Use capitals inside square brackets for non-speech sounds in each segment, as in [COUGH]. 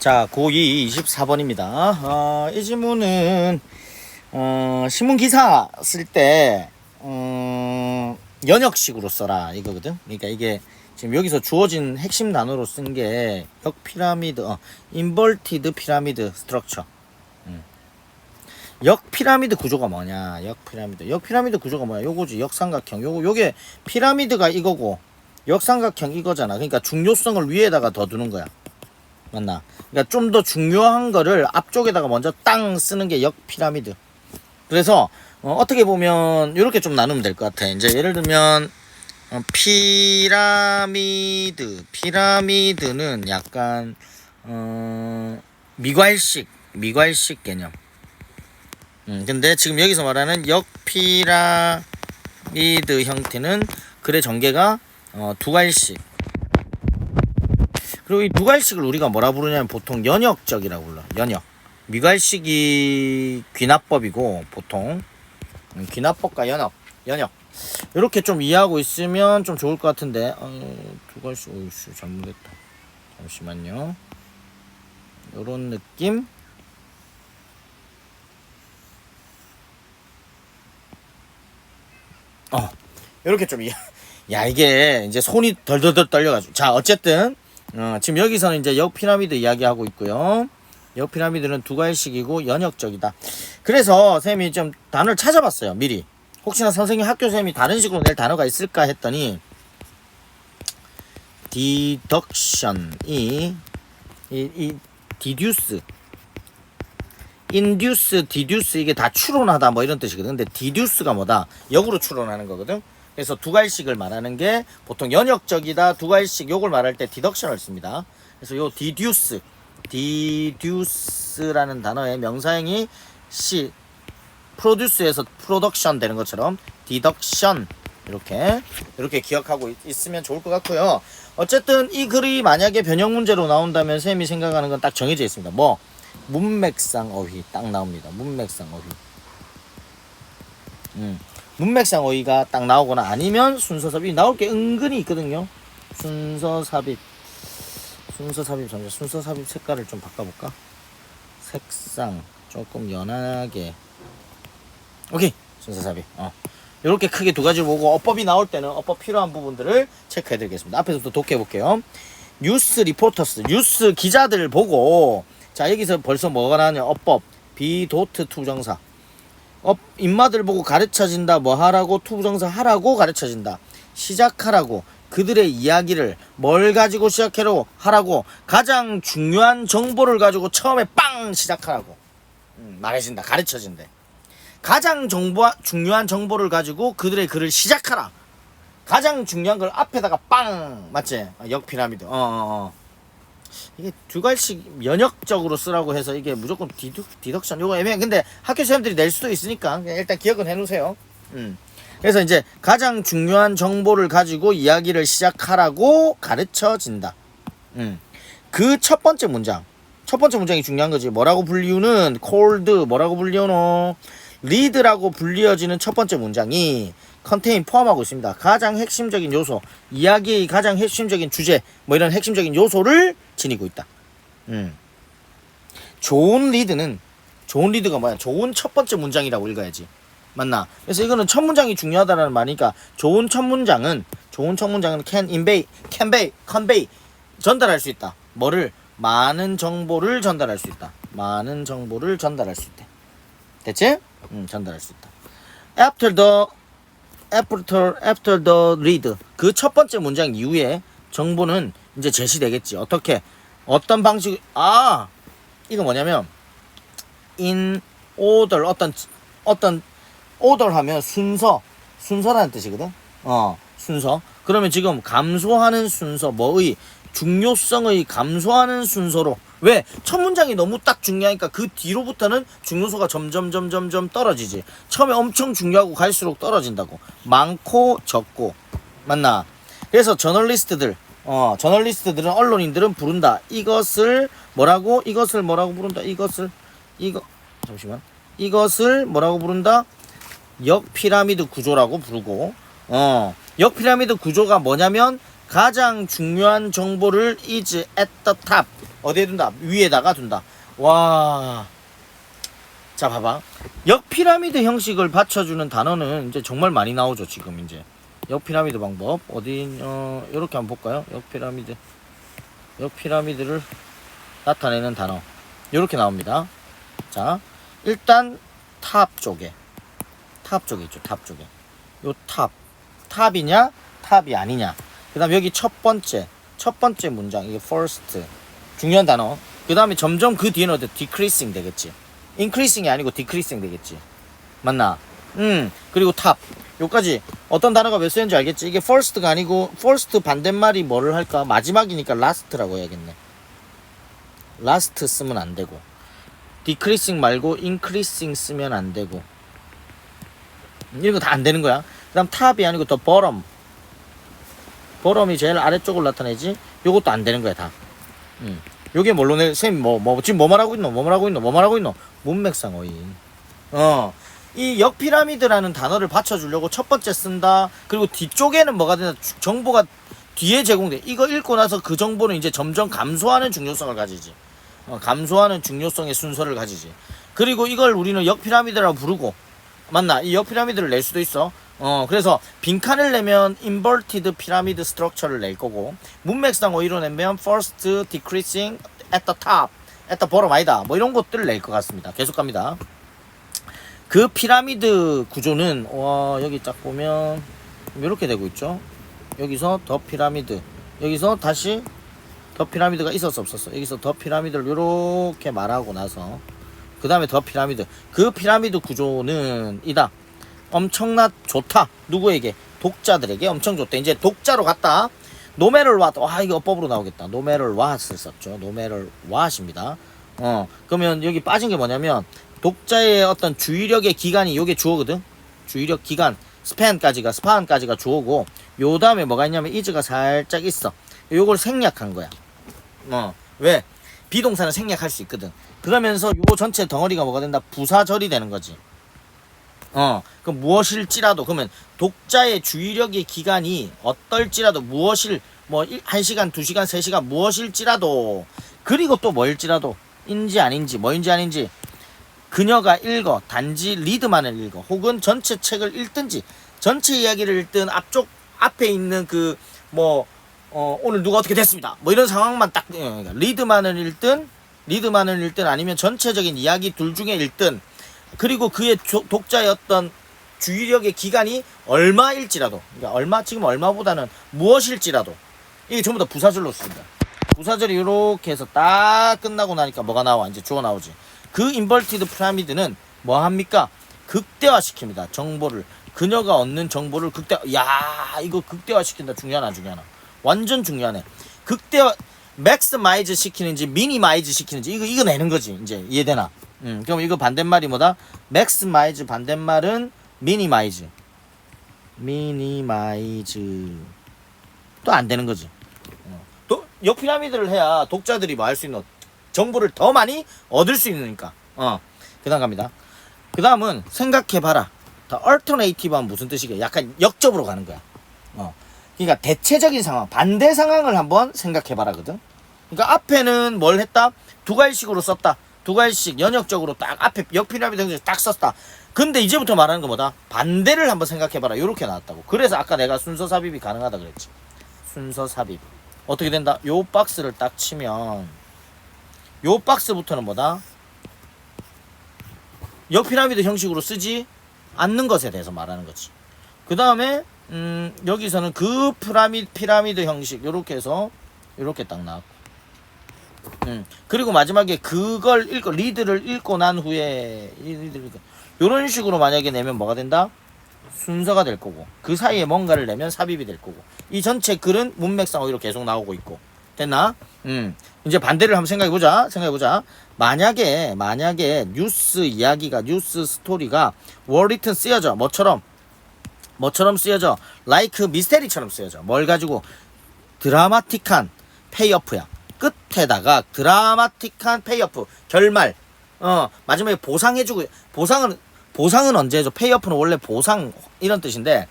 자, 고2 24번입니다. 어, 이 지문은, 어, 신문 기사 쓸 때, 어, 연역식으로 써라. 이거거든. 그러니까 이게 지금 여기서 주어진 핵심 단어로 쓴 게 역피라미드, 어, 인버티드 피라미드 스트럭처. 음. 역피라미드 구조가 뭐냐? 역피라미드. 역피라미드 구조가 뭐야? 요거지. 역삼각형. 요거, 요게 피라미드가 이거고, 역삼각형 이거잖아. 그러니까 중요성을 위에다가 더 두는 거야. 맞나? 그러니까 좀 더 중요한 거를 앞쪽에다가 먼저 땅 쓰는 게 역 피라미드. 그래서 어, 떻게 보면 이렇게 좀 나누면 될 것 같아. 이제 예를 들면 어, 피라미드, 피라미드는 약간 어, 미괄식, 미괄식 개념. 음, 근데 지금 여기서 말하는 역피라미드 형태는 글의 전개가 어, 두괄식. 그리고 이 두괄식을 우리가 뭐라 부르냐면 보통 연역적이라고 불러. 연역. 미괄식이 귀납법이고 보통 음, 귀납법과 연역, 연역. 이렇게 좀 이해하고 있으면 좀 좋을 것 같은데 어, 두괄식 오이씨 잘못했다. 잠시만요. 요런 느낌. 어, 이렇게 좀 이해. [LAUGHS] 야 이게 이제 손이 덜덜덜 떨려가지고 자 어쨌든 어, 지금 여기서는 이제 역 피라미드 이야기하고 있고요. 역 피라미드는 두괄식이고 연역적이다. 그래서 쌤이 좀 단어를 찾아봤어요. 미리. 혹시나 선생님 학교 쌤이 다른 식으로 낼 단어가 있을까 했더니 deduction이 이, 이 deduce induce, deduce 이게 다 추론하다 뭐 이런 뜻이거든. 근데 deduce가 뭐다? 역으로 추론하는 거거든. 그래서 두괄식을 말하는 게 보통 연역적이다, 두괄식 요걸 말할 때 deduction을 씁니다. 그래서 요 deduce, deduce라는 단어의 명사형이 시 produce에서 production 되는 것처럼 deduction 이렇게 이렇게 기억하고 있, 있으면 좋을 것 같고요. 어쨌든 이 글이 만약에 변형 문제로 나온다면 쌤이 생각하는 건 딱 정해져 있습니다. 뭐 문맥상 어휘 딱 나옵니다. 문맥상 어휘. 음. 문맥상 어휘가 딱 나오거나 아니면 순서 삽입 나올 게 은근히 있거든요. 순서 삽입. 순서 삽입 잠시 순서 삽입 색깔을 좀 바꿔볼까? 색상 조금 연하게. 오케이 순서 삽입. 어. 이렇게 크게 두 가지를 보고 어법이 나올 때는 어법 필요한 부분들을 체크해 드리겠습니다. 앞에서부터 독해 볼게요. 뉴스 리포터스 뉴스 기자들 보고 자 여기서 벌써 뭐가 나왔냐 어법 비도트 투정사 업 인마들 보고 가르쳐진다 뭐 하라고 투부정사 하라고 가르쳐진다. 시작하라고. 그들의 이야기를 뭘 가지고 시작하라고 하라고. 가장 중요한 정보를 가지고 처음에 빵 시작하라고. 음, 말해진다. 가르쳐진대. 가장 정보 중요한 정보를 가지고 그들의 글을 시작하라. 가장 중요한 걸 앞에다가 빵. 맞지? 아, 역피라미드. 어, 어, 어. 이게 두 갈씩 면역적으로 쓰라고 해서 이게 무조건 디덕, 디덕션 요거 애매해. 근데 학교 시험들이 낼 수도 있으니까 일단 기억은 해놓으세요. 음. 그래서 이제 가장 중요한 정보를 가지고 이야기를 시작하라고 가르쳐진다. 음. 그 첫 번째 문장. 첫 번째 문장이 중요한 거지. 뭐라고 불리우는 cold 뭐라고 불리우노? 리드라고 불리어지는 첫 번째 문장이 컨테인 포함하고 있습니다. 가장 핵심적인 요소, 이야기의 가장 핵심적인 주제, 뭐 이런 핵심적인 요소를 지니고 있다. 음. 좋은 리드는 좋은 리드가 뭐야? 좋은 첫 번째 문장이라고 읽어야지. 맞나? 그래서 이거는 첫 문장이 중요하다라는 말이니까 좋은 첫 문장은 좋은 첫 문장은 can convey, convey, convey 전달할 수 있다. 뭐를 많은 정보를 전달할 수 있다. 많은 정보를 전달할 수 있대. 됐지? 음, 전달할 수 있다. After the after after the read 그 첫 번째 문장 이후에 정보는 이제 제시되겠지. 어떻게 어떤 방식 아 이거 뭐냐면 in order 어떤 어떤 order 하면 순서 순서라는 뜻이거든. 어 순서. 그러면 지금 감소하는 순서 뭐의 중요성의 감소하는 순서로 왜? 첫 문장이 너무 딱 중요하니까 그 뒤로부터는 중요소가 점점 점점 점 떨어지지. 처음에 엄청 중요하고 갈수록 떨어진다고. 많고 적고. 맞나? 그래서 저널리스트들 어, 저널리스트들은 언론인들은 부른다. 이것을 뭐라고? 이것을 뭐라고 부른다. 이것을 이거 잠시만. 이것을 뭐라고 부른다? 역 피라미드 구조라고 부르고 어, 역 피라미드 구조가 뭐냐면 가장 중요한 정보를 is at the top 어디에 둔다 위에다가 둔다 와 자 봐봐 역피라미드 형식을 받쳐주는 단어는 이제 정말 많이 나오죠 지금 이제 역 피라미드 방법. 어디 어 이렇게 한번 볼까요? 역 피라미드. 역 피라미드를 나타내는 단어. 이렇게 나옵니다. 자 일단 탑 쪽에. 탑 쪽에 있죠 탑 쪽에. 요 탑. 탑이냐? 탑이 아니냐. 그 다음 여기 첫 번째 첫 번째 문장. 이게 first. 중요한 단어. 그 다음에 점점 그 뒤에는 어때? decreasing 되겠지. increasing이 아니고 decreasing 되겠지. 맞나 음 그리고 탑. 요까지. 어떤 단어가 몇 쓰는지 알겠지? 이게 first가 아니고 first 반대말이 뭐를 할까? 마지막이니까 last라고 해야겠네. last 쓰면 안 되고. decreasing 말고 increasing 쓰면 안 되고. 음, 이런 거 다 안 되는 거야. 그 다음 탑이 아니고 더 bottom. bottom이 제일 아래쪽을 나타내지? 요것도 안 되는 거야 다. 음. 요게 뭘로 내 쌤 뭐 뭐 지금 뭐 말하고 있노? 뭐 말하고 있노? 뭐 말하고 있노? 문맥상어인 어 이 역피라미드라는 단어를 받쳐주려고 첫 번째 쓴다. 그리고 뒤쪽에는 뭐가 되나? 주- 정보가 뒤에 제공돼. 이거 읽고 나서 그 정보는 이제 점점 감소하는 중요성을 가지지. 어, 감소하는 중요성의 순서를 가지지. 그리고 이걸 우리는 역피라미드라고 부르고 맞나? 이 역피라미드를 낼 수도 있어. 어 그래서 빈칸을 내면 inverted pyramid structure를 낼 거고 문맥상 오이로 내면 first decreasing at the top at the bottom 아니다. 뭐 이런 것들을 낼 것 같습니다. 계속 갑니다 그 피라미드 구조는 와 여기 딱 보면 이렇게 되고 있죠? 여기서 더 피라미드 여기서 다시 더 피라미드가 있었어 없었어? 여기서 더 피라미드를 이렇게 말하고 나서 그 다음에 더 피라미드. 그 피라미드 구조는 이다. 엄청나 좋다. 누구에게? 독자들에게 엄청 좋다 이제 독자로 갔다. 노메럴 왓, 와 이게 어법으로 나오겠다. 노메럴 왓을 썼죠. 노메럴 왓입니다. 어 그러면 여기 빠진 게 뭐냐면 독자의 어떤 주의력의 기간이 요게 주어거든. 주의력 기간 스팬까지가 스판까지가 주어고 요 다음에 뭐가 있냐면 이즈가 살짝 있어. 요걸 생략한 거야. 어 왜? 비동사는 생략할 수 있거든. 그러면서 요 전체 덩어리가 뭐가 된다? 부사절이 되는 거지. 어, 그 무엇일지라도 그러면 독자의 주의력의 기간이 어떨지라도 무엇일 뭐 1시간, 2시간, 3시간 무엇일지라도 그리고 또 뭐일지라도 인지 아닌지 뭐인지 아닌지 그녀가 읽어 단지 리드만을 읽어 혹은 전체 책을 읽든지 전체 이야기를 읽든 앞쪽 앞에 있는 그뭐 어, 오늘 누가 어떻게 됐습니다 뭐 이런 상황만 딱 어, 그러니까 리드만을 읽든 리드만을 읽든 아니면 전체적인 이야기 둘 중에 읽든 그리고 그의 어떤 주의력의 기간이 얼마일지라도 그러니까 얼마 지금 얼마보다는 무엇일지라도 이게 전부 다 부사절로 씁니다. 부사절이 이렇게 해서 딱 끝나고 나니까 뭐가 나와 이제 주어 나오지. 그 인버티드 피라미드는 뭐 합니까? 극대화시킵니다. 정보를 그녀가 얻는 정보를 극대. 야 이거 극대화시킨다. 중요하나 중요하나. 완전 중요하네. 극대화 맥스마이즈 시키는지 미니마이즈 시키는지 이거 이거 내는 거지 이제 이해되나? 음 그럼 이거 반대말이 뭐다? 맥스마이즈 반대말은 미니마이즈. 미니마이즈 또 안 되는 거지. 어. 또 역피라미드를 해야 독자들이 뭐 할 수 있는 정보를 더 많이 얻을 수 있으니까. 어. 그 다음 갑니다. 그 다음은 생각해봐라. 더 alternative한 무슨 뜻이게? 약간 역접으로 가는 거야. 어. 그러니까 대체적인 상황, 반대 상황을 한번 생각해봐라거든. 그러니까 앞에는 뭘 했다? 두 가지식으로 썼다. 두 가지씩 연역적으로 딱 앞에 역피라미드 형식 딱 썼다. 근데 이제부터 말하는 거 뭐다? 반대를 한번 생각해봐라. 이렇게 나왔다고. 그래서 아까 내가 순서 삽입이 가능하다 그랬지. 순서 삽입. 어떻게 된다? 요 박스를 딱 치면 요 박스부터는 뭐다? 역피라미드 형식으로 쓰지 않는 것에 대해서 말하는 거지. 그 다음에 음, 여기서는 그 피라미드 피라미드 형식 요렇게 해서 요렇게 딱 나왔고. 음, 그리고 마지막에 그걸 읽고 리드를 읽고 난 후에 요런 식으로 만약에 내면 뭐가 된다? 순서가 될 거고 그 사이에 뭔가를 내면 삽입이 될 거고 이 전체 글은 문맥상 오히려 계속 나오고 있고 됐나? 음 이제 반대를 한번 생각해 보자. 생각해 보자. 만약에 만약에 뉴스 이야기가 뉴스 스토리가 월리튼 쓰여져. 뭐처럼? 뭐처럼 쓰여져? 라이크 미스테리처럼 쓰여져. 뭘 가지고? 드라마틱한 페이어프야. 끝에다가 드라마틱한 페이어프 결말. 어 마지막에 보상해 주고 보상은 보상은 언제 해줘 페이어프는 원래 보상 이런 뜻인데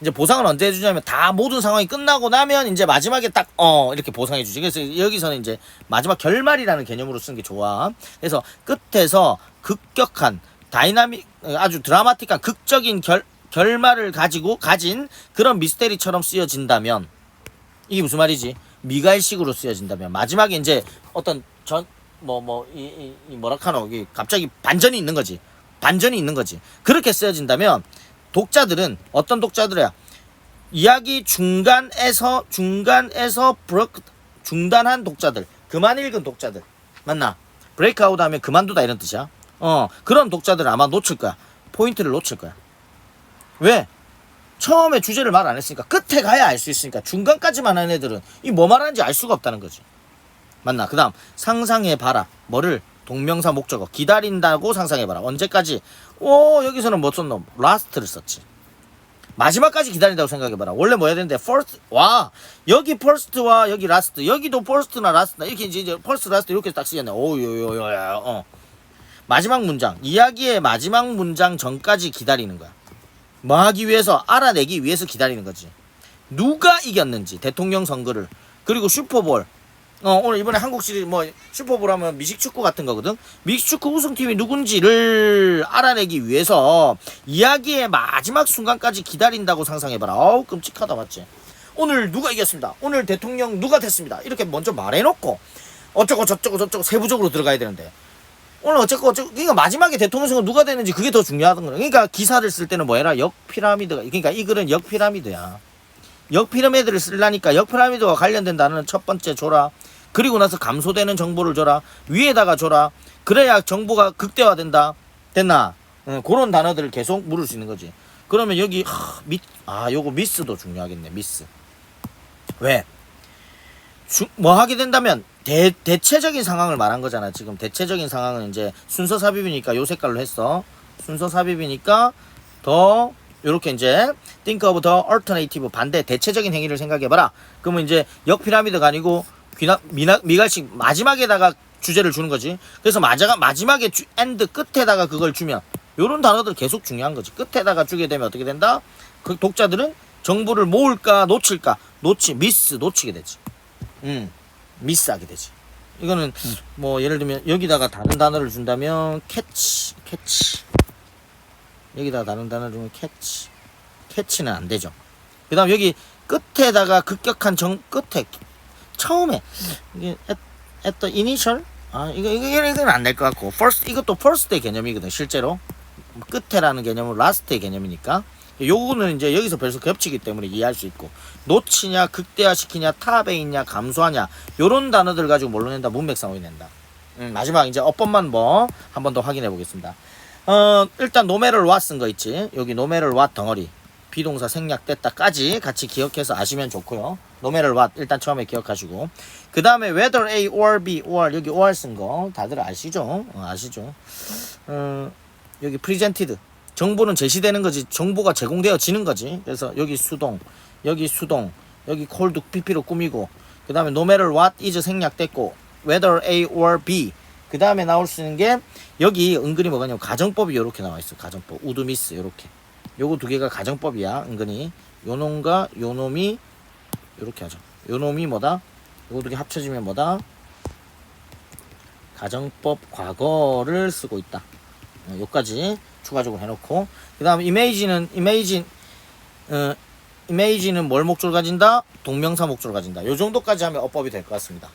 이제 보상을 언제 해주냐면 다 모든 상황이 끝나고 나면 이제 마지막에 딱 어 이렇게 보상해 주지. 그래서 여기서는 이제 마지막 결말이라는 개념으로 쓰는 게 좋아. 그래서 끝에서 급격한 다이나믹 아주 드라마틱한 극적인 결 결말을 가지고 가진 그런 미스테리처럼 쓰여진다면 이게 무슨 말이지? 미갈식으로 쓰여진다면 마지막에 이제 어떤 전 뭐 뭐 이이이 뭐라카노 이 갑자기 반전이 있는 거지. 반전이 있는 거지. 그렇게 쓰여진다면 독자들은 어떤 독자들이야? 이야기 중간에서 중간에서 브레이크 중단한 독자들, 그만 읽은 독자들 맞나? 브레이크아웃 하면 그만두다 이런 뜻이야. 어 그런 독자들은 아마 놓칠 거야. 포인트를 놓칠 거야. 왜? 처음에 주제를 말 안 했으니까 끝에 가야 알 수 있으니까 중간까지만 한 애들은 이 뭐 말하는지 알 수가 없다는 거지. 맞나? 그 다음 상상해 봐라. 뭐를 동명사 목적어 기다린다고 상상해 봐라. 언제까지? 오 여기서는 뭐 썼노? 라스트를 썼지. 마지막까지 기다린다고 생각해 봐라. 원래 뭐 해야 되는데 first 와 여기 first와 여기 last 여기도 first나 last나 이렇게 이제 first last 이렇게 딱 쓰였네. 오요요요야 어. 마지막 문장 이야기의 마지막 문장 전까지 기다리는 거야. 뭐 하기 위해서 알아내기 위해서 기다리는 거지. 누가 이겼는지 대통령 선거를 그리고 슈퍼볼 어 오늘 이번에 한국 시리즈 뭐 슈퍼볼 하면 미식 축구 같은 거거든. 미식 축구 우승팀이 누군지를 알아내기 위해서 이야기의 마지막 순간까지 기다린다고 상상해봐라. 어우 끔찍하다 맞지? 오늘 누가 이겼습니다. 오늘 대통령 누가 됐습니다. 이렇게 먼저 말해놓고 어쩌고 저쩌고 저쩌고 세부적으로 들어가야 되는데 오늘 어쨌고 어쩌고 그러니까 마지막에 대통령 선거 누가 되는지 그게 더 중요하던 거야. 그러니까 기사를 쓸 때는 뭐 해라 역 피라미드가 그러니까 이 글은 역 피라미드야. 역 피라미드를 쓰려니까 역 피라미드와 관련된 단어는 첫 번째 줘라. 그리고 나서 감소되는 정보를 줘라. 위에다가 줘라. 그래야 정보가 극대화된다. 됐나? 어, 그런 단어들을 계속 물을 수 있는 거지. 그러면 여기 하, 미, 아 요거 미스도 중요하겠네. 미스. 왜? 주, 뭐 하게 된다면 대, 대체적인 상황을 말한 거잖아. 지금 대체적인 상황은 이제 순서 삽입이니까 요 색깔로 했어. 순서 삽입이니까 더 요렇게 이제 think of the alternative 반대 대체적인 행위를 생각해 봐라. 그러면 이제 역 피라미드가 아니고 귀나, 미나, 미갈식 마지막에다가 주제를 주는 거지. 그래서 마지막 마지막에 주, 엔드 끝에다가 그걸 주면 요런 단어들 계속 중요한 거지. 끝에다가 주게 되면 어떻게 된다? 그 독자들은 정보를 모을까 놓칠까 놓치 미스 놓치게 되지. 음. 미스하게 되지. 이거는 뭐 예를 들면 여기다가 다른 단어를 준다면 캐치, 캐치. 여기다가 다른 단어를 주면 캐치. 캐치는 안 되죠. 그 다음 여기 끝에다가 급격한 정 끝에 처음에. 이게 at, at the initial? 아 이거 이거 이건 안 될 것 같고. first 이것도 first의 개념이거든 실제로. 끝에라는 개념은 last의 개념이니까. 요거는 이제 여기서 벌써 겹치기 때문에 이해할 수 있고. 놓치냐 극대화시키냐 탑에 있냐 감소하냐 요런 단어들 가지고 뭘로 낸다? 문맥상으로 낸다. 음, 마지막 이제 어법만 뭐 한 번 더 확인해 보겠습니다 어 일단 노메를 왓쓴 거 있지? 여기 노메를 왓 덩어리. 비동사 생략됐다까지 같이 기억해서 아시면 좋고요. 노메를 왓 일단 처음에 기억하시고. 그 다음에 whether A or B or 여기 or 쓴 거 다들 아시죠? 어, 아시죠? 어, 여기 presented. 정보는 제시되는 거지. 정보가 제공되어지는 거지. 그래서 여기 수동 여기 수동 여기 콜드 PP로 꾸미고. 그 다음에 matter what is 생략됐고 whether A or B 그 다음에 나올 수 있는 게 여기 은근히 뭐가냐면 가정법이 이렇게 나와 있어 가정법. 우드미스 이렇게. 요거 두 개가 가정법이야 은근히. 요 놈과 요 놈이 이렇게 하죠. 요 놈이 뭐다? 요거 두 개 합쳐지면 뭐다? 가정법 과거를 쓰고 있다. 어, 요까지 추가적으로 해놓고. 그 다음에 이메이지는 이메이지 어, 이메이지는 뭘 목적을 가진다? 동명사 목적을 가진다. 요 정도까지 하면 어법이 될 것 같습니다.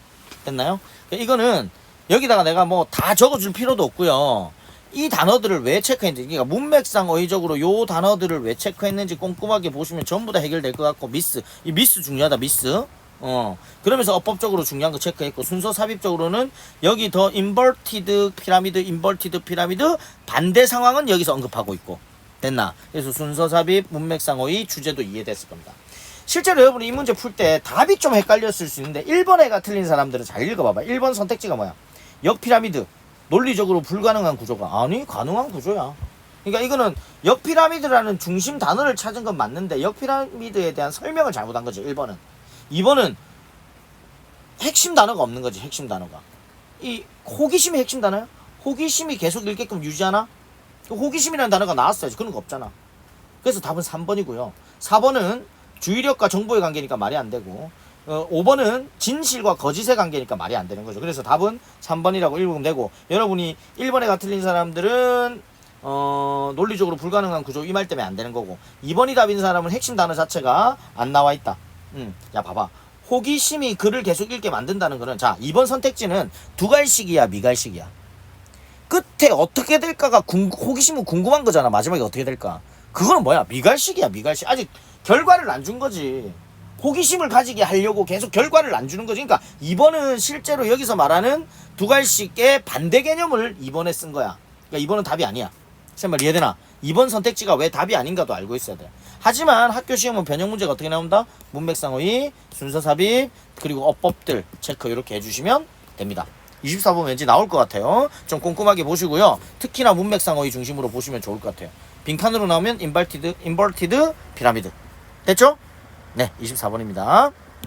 됐나요? 이거는 여기다가 내가 뭐 다 적어줄 필요도 없고요. 이 단어들을 왜 체크했는지, 그러니까 문맥상 어휘적으로 요 단어들을 왜 체크했는지 꼼꼼하게 보시면 전부 다 해결될 것 같고 미스, 이 미스 중요하다 미스. 어. 그러면서 어법적으로 중요한 거 체크했고 순서 삽입적으로는 여기 더 인버티드 피라미드 인버티드 피라미드 반대 상황은 여기서 언급하고 있고. 됐나? 그래서 순서 삽입 문맥상 어의 주제도 이해됐을 겁니다. 실제로 여러분이 이 문제 풀 때 답이 좀 헷갈렸을 수 있는데 1번에가 틀린 사람들은 잘 읽어봐봐. 1번 선택지가 뭐야 역피라미드. 논리적으로 불가능한 구조가. 아니 가능한 구조야. 그러니까 이거는 역피라미드라는 중심 단어를 찾은 건 맞는데 역피라미드에 대한 설명을 잘못한 거지 1번은. 2번은 핵심 단어가 없는 거지 핵심 단어가. 이 호기심이 핵심 단어야? 호기심이 계속 읽게끔 유지하나? 그 호기심이라는 단어가 나왔어야지. 그런 거 없잖아. 그래서 답은 3번이고요. 4번은 주의력과 정보의 관계니까 말이 안 되고 어, 5번은 진실과 거짓의 관계니까 말이 안 되는 거죠. 그래서 답은 3번이라고 읽으면 되고 여러분이 1번에가 틀린 사람들은 어, 논리적으로 불가능한 구조 이 말 때문에 안 되는 거고 2번이 답인 사람은 핵심 단어 자체가 안 나와 있다. 음, 야 봐봐. 호기심이 글을 계속 읽게 만든다는 거는 자 2번 선택지는 두갈식이야 미갈식이야. 끝에 어떻게 될까가 궁, 호기심은 궁금한 거잖아. 마지막에 어떻게 될까? 그거는 뭐야? 미갈식이야, 미갈식. 아직 결과를 안 준 거지. 호기심을 가지게 하려고 계속 결과를 안 주는 거지. 그러니까 2번은 실제로 여기서 말하는 두갈식의 반대 개념을 2번에 쓴 거야. 그러니까 2번은 답이 아니야. 쌤말 이해되나? 2번 선택지가 왜 답이 아닌가도 알고 있어야 돼. 하지만 학교 시험은 변형 문제가 어떻게 나온다? 문맥상의 순서 삽입 그리고 어법들 체크 이렇게 해주시면 됩니다. 24번 왠지 나올 것 같아요. 좀 꼼꼼하게 보시고요. 특히나 문맥상의 중심으로 보시면 좋을 것 같아요. 빈칸으로 나오면 인버티드 인버티드 피라미드 됐죠? 네, 24번입니다.